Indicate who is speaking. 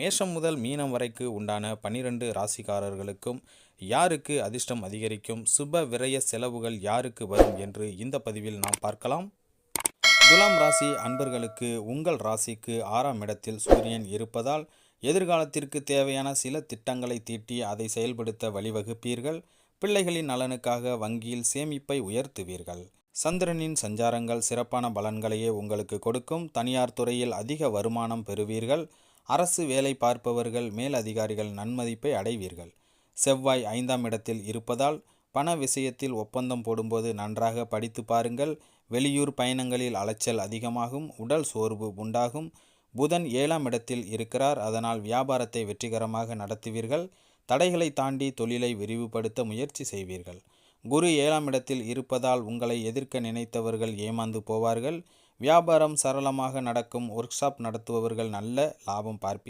Speaker 1: மேஷம் முதல் மீனம் வரைக்கு உண்டான பனிரெண்டு ராசிக்காரர்களுக்கும் யாருக்கு அதிர்ஷ்டம் அதிகரிக்கும் சுப விரய செலவுகள் யாருக்கு வரும் என்று இந்த பதிவில் நாம் பார்க்கலாம். துலாம் ராசி அன்பர்களுக்கு உங்கள் ராசிக்கு ஆறாம் இடத்தில் சூரியன் இருப்பதால் எதிர்காலத்திற்கு தேவையான சில திட்டங்களை தீட்டி அதை செயல்படுத்த வழிவகுப்பீர்கள். பிள்ளைகளின் நலனுக்காக வங்கியில் சேமிப்பை உயர்த்துவீர்கள். சந்திரனின் சஞ்சாரங்கள் சிறப்பான பலன்களையே உங்களுக்கு கொடுக்கும். தனியார் துறையில் அதிக வருமானம் பெறுவீர்கள். அரசு வேலை பார்ப்பவர்கள் மேலதிகாரிகள் நன்மதிப்பை அடைவீர்கள். செவ்வாய் ஐந்தாம் இடத்தில் இருப்பதால் பண விஷயத்தில் ஒப்பந்தம் போடும்போது நன்றாக படித்து பாருங்கள். வெளியூர் பயணங்களில் அலைச்சல் அதிகமாகும் உடல் சோர்வு உண்டாகும். புதன் ஏழாம் இடத்தில் இருக்கிறார் அதனால் வியாபாரத்தை வெற்றிகரமாக நடத்துவீர்கள். தடைகளை தாண்டி தொழிலை விரிவுபடுத்த முயற்சி செய்வீர்கள். குரு ஏழாம் இடத்தில் இருப்பதால் உங்களை எதிர்க்க நினைத்தவர்கள் ஏமாந்து போவார்கள். வியாபாரம் சரளமாக நடக்கும் ஒர்க் ஷாப் நடத்துபவர்கள் நல்ல லாபம் பார்ப்பி